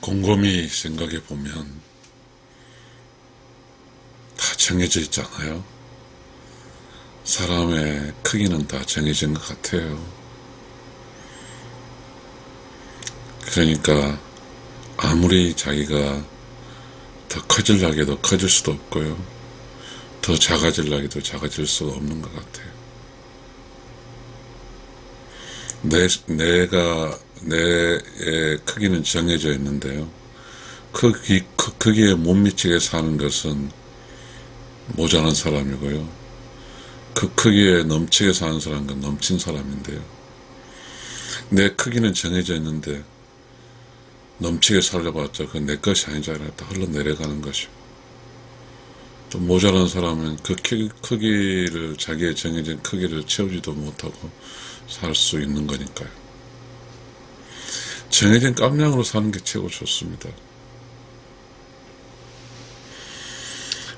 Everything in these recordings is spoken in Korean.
곰곰이 생각해 보면 다 정해져 있잖아요. 사람의 크기는 다 정해진 것 같아요. 그러니까 아무리 자기가 더 커질라 해도 커질 수도 없고요. 더 작아질라 해도 작아질 수가 없는 것 같아요. 내, 내가, 내의 크기는 정해져 있는데요. 크기, 크, 크기에 못 미치게 사는 것은 모자란 사람이고요. 그 크기에 넘치게 사는 사람은 넘친 사람인데요. 내 크기는 정해져 있는데 넘치게 살려봤자 그건 내 것이 아니잖아요. 다 흘러내려가는 것이고. 또 모자란 사람은 그 키, 크기를 자기의 정해진 크기를 채우지도 못하고 살 수 있는 거니까요. 정해진 깜냥으로 사는 게 최고 좋습니다.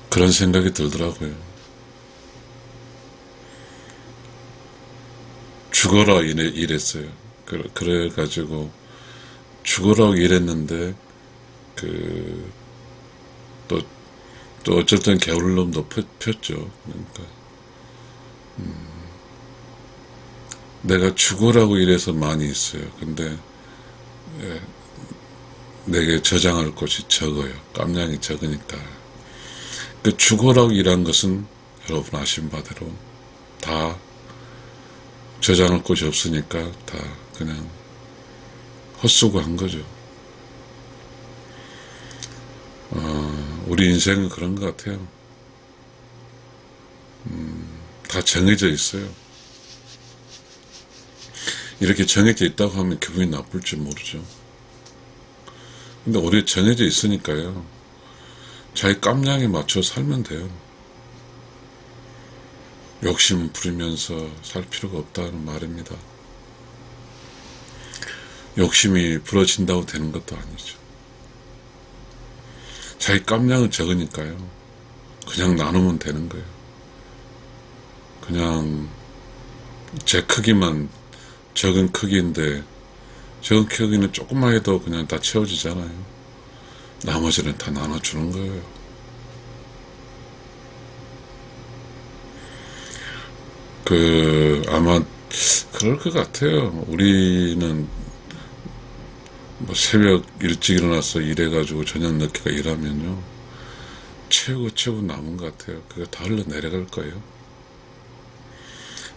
그런 생각이 들더라고요. 죽어라 이래, 이랬어요. 그래, 그래가지고 죽으라고 일했는데 그 또 또 어쨌든 게을름도 폈, 폈죠. 그러니까 음, 내가 죽으라고 일해서 많이 있어요. 근데 예, 내게 저장할 곳이 적어요. 깜냥이 적으니까. 그 일한 것은 여러분 아신 바대로 다 저장할 곳이 없으니까 다 그냥 헛수고 한 거죠. 어, 우리 인생은 그런 것 같아요. 음, 다 정해져 있어요. 이렇게 정해져 있다고 하면 기분이 나쁠지 모르죠. 근데 우리 정해져 있으니까요. 자기 깜냥에 맞춰 살면 돼요. 욕심 부리면서 살 필요가 없다는 말입니다. 욕심이 부러진다고 되는 것도 아니죠. 자기 깜냥은 적으니까요. 그냥 나누면 되는 거예요. 그냥 제 크기만 적은 크기인데 적은 크기는 조금만 해도 그냥 다 채워지잖아요. 나머지는 다 나눠주는 거예요. 그 아마 그럴 것 같아요. 우리는 뭐 새벽 일찍 일어나서 일해가지고 저녁 늦게가 일하면요. 채우고 채우고 남은 것 같아요. 그거 다 흘러내려갈 거예요.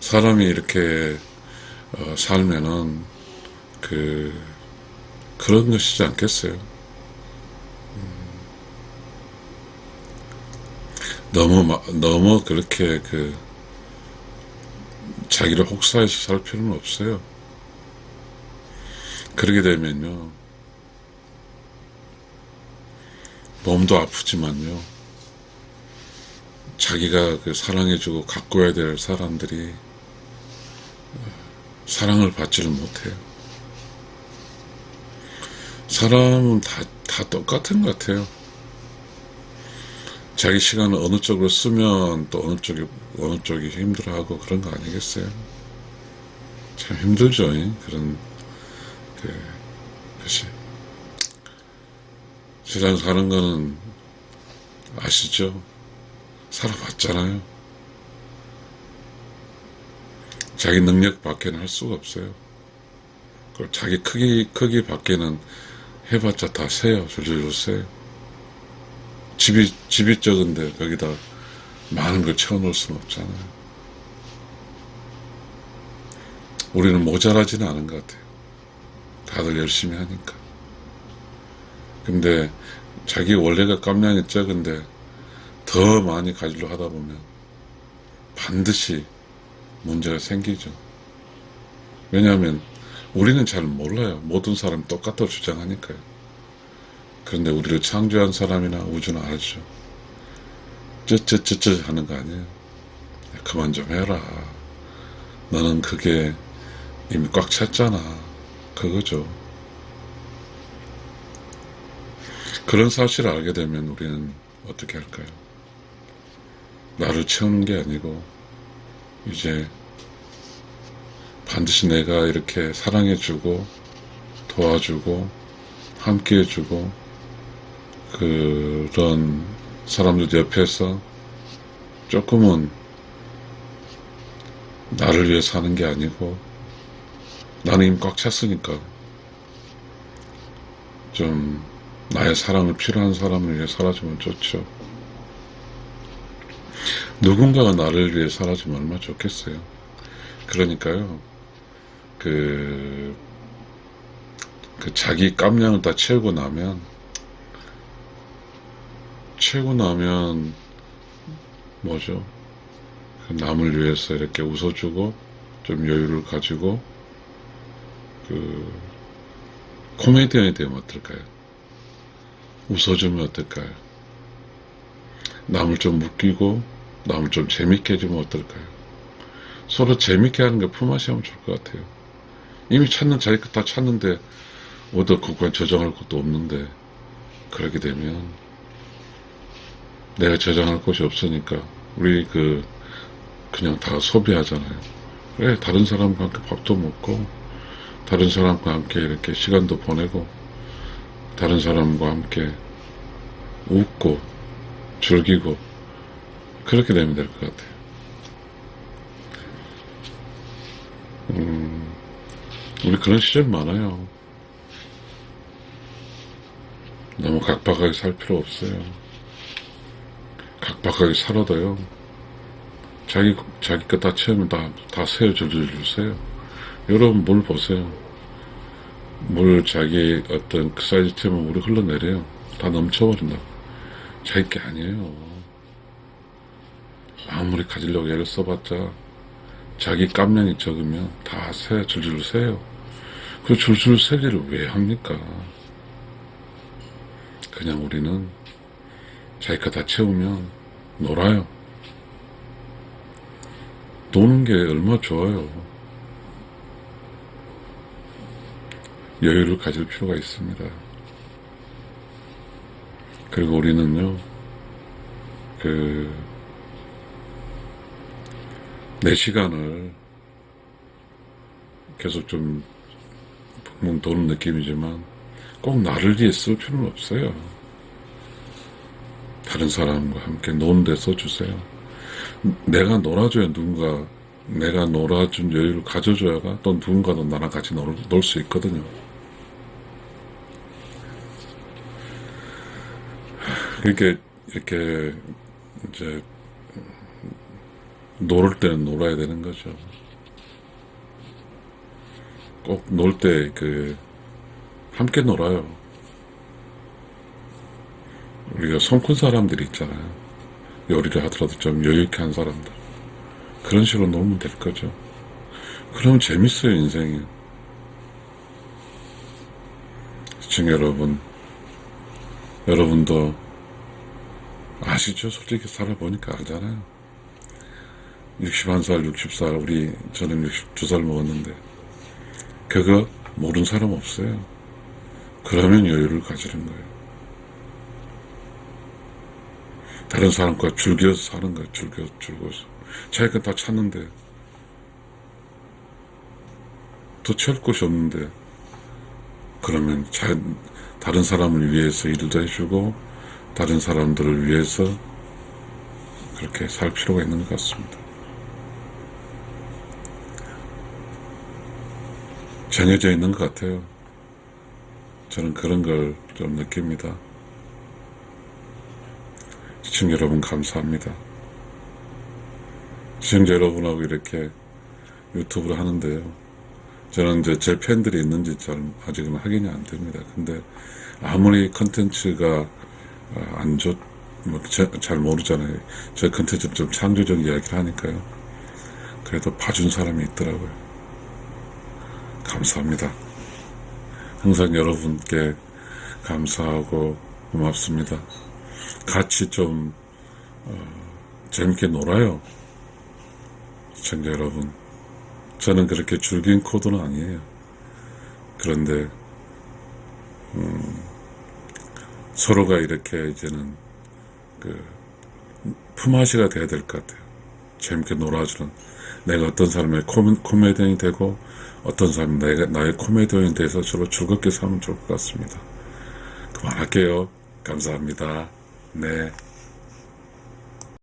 사람이 이렇게 어, 살면은 그 그런 것이지 않겠어요. 음, 너무 마- 너무 그렇게 그 자기를 혹사해서 살 필요는 없어요. 그러게 되면요. 몸도 아프지만요. 자기가 그 사랑해주고 가꿔야 될 사람들이 어, 사랑을 받지를 못해요. 사람은 다, 다 똑같은 것 같아요. 자기 시간을 어느 쪽으로 쓰면 또 어느 쪽이, 어느 쪽이 힘들어하고 그런 거 아니겠어요? 참 힘들죠, 이? 그런, 그, 것이. 세상 사는 거는 아시죠? 살아봤잖아요. 자기 능력 밖에는 할 수가 없어요. 그리고 자기 크기, 크기 밖에는 해봤자 다 세요. 줄줄줄 세요. 집이, 집이 적은데 거기다 많은 걸 채워놓을 수는 없잖아요. 우리는 모자라지는 않은 것 같아요. 다들 열심히 하니까. 근데 자기 원래가 깜냥이 적은데 더 많이 가지려 하다 보면 반드시 문제가 생기죠. 왜냐하면 우리는 잘 몰라요. 모든 사람 똑같다고 주장하니까요. 그런데 우리를 창조한 사람이나 우주는 알죠. 쩌쩌쩌쩌 하는 거 아니에요. 그만 좀 해라. 너는 그게 이미 꽉 찼잖아. 그거죠. 그런 사실을 알게 되면 우리는 어떻게 할까요? 나를 채우는 게 아니고, 이제 반드시 내가 이렇게 사랑해주고, 도와주고, 함께 해주고 그런 사람들 옆에서 조금은 나를 위해 사는 게 아니고 나는 이미 꽉 찼으니까 좀 나의 사랑을 필요한 사람을 위해 살아주면 좋죠. 누군가가 나를 위해 살아주면 얼마나 좋겠어요. 그러니까요, 그, 그 자기 깜냥을 다 채우고 나면, 채우고 나면, 뭐죠? 그 남을 위해서 이렇게 웃어주고, 좀 여유를 가지고, 그, 코미디언이 되면 어떨까요? 웃어주면 어떨까요? 남을 좀 웃기고, 남을 좀 재밌게 해주면 어떨까요? 서로 재밌게 하는 게 품앗이 하면 좋을 것 같아요. 이미 찾는 것다 찾는데, 어디 그건 저장할 것도 없는데, 그러게 되면, 내가 저장할 곳이 없으니까, 우리 그, 그냥 다 소비하잖아요. 왜 다른 사람과 함께 밥도 먹고, 다른 사람과 함께 이렇게 시간도 보내고, 다른 사람과 함께 웃고, 즐기고, 그렇게 되면 될 것 같아요. 음, 우리 그런 시절 많아요. 너무 각박하게 살 필요 없어요. 각박하게 살아도요. 자기, 자기 거 다 채우면 다, 다 새어 줄줄주세요. 여러분 물 보세요. 물 자기 어떤 그 사이즈 채우면 물이 흘러내려요. 다 넘쳐버린다고. 자기 게 아니에요. 아무리 가지려고 애를 써봤자 자기 깜냥이 적으면 다 새, 줄줄 새요. 그 줄줄 새기를 왜 합니까? 그냥 우리는 자기 거다 채우면 놀아요. 노는 게 얼마나 좋아요. 여유를 가질 필요가 있습니다. 그리고 우리는요, 그, 내 시간을 계속 좀 붕붕 도는 느낌이지만 꼭 나를 위해 쓸 필요는 없어요. 다른 사람과 함께 노는 데 써주세요. 내가 놀아줘야 누군가 내가 놀아준 여유를 가져줘야가 또 누군가도 나랑 같이 놀 수 있거든요. 그렇게 이렇게 이제 놀을 때는 놀아야 되는 거죠. 꼭 놀 때 그 함께 놀아요. 우리가 손큰 사람들이 있잖아요. 요리를 하더라도 좀 여유있게 한 사람들. 그런 식으로 놀면 될 거죠. 그럼 재밌어요, 인생이. 시청자 여러분, 여러분도 아시죠? 솔직히 살아보니까 알잖아요. 61살, 60살, 우리, 저는 62살 먹었는데, 그거 모르는 사람 없어요. 그러면 여유를 가지는 거예요. 다른 사람과 즐겨서 사는 거예요. 즐겨, 즐거워서. 자기가 다 찾는데, 더 채울 곳이 없는데, 그러면 자, 다른 사람을 위해서 일도 해주고, 다른 사람들을 위해서 그렇게 살 필요가 있는 것 같습니다. 정해져 있는 것 같아요. 저는 그런 걸 좀 느낍니다. 시청자 여러분 감사합니다. 시청자 여러분하고 이렇게 유튜브를 하는데요. 저는 이제 제 팬들이 있는지 잘 아직은 확인이 안 됩니다. 근데 아무리 컨텐츠가 안 좋, 뭐, 잘 모르잖아요. 제 컨텐츠는 좀 창조적 이야기를 하니까요. 그래도 봐준 사람이 있더라고요. 감사합니다. 항상 여러분께 감사하고 고맙습니다. 같이 좀 어, 재밌게 놀아요. 시청자 여러분. 저는 그렇게 줄긴 코드는 아니에요. 그런데 음, 서로가 이렇게 이제는 그 품앗이가 돼야 될 것 같아요. 재밌게 놀아주는 내가 어떤 사람의 코미, 코미디언이 되고 어떤 사람이 내가, 나의 코미디언이 돼서 서로 즐겁게 살면 좋을 것 같습니다. 그만할게요. 감사합니다. 네.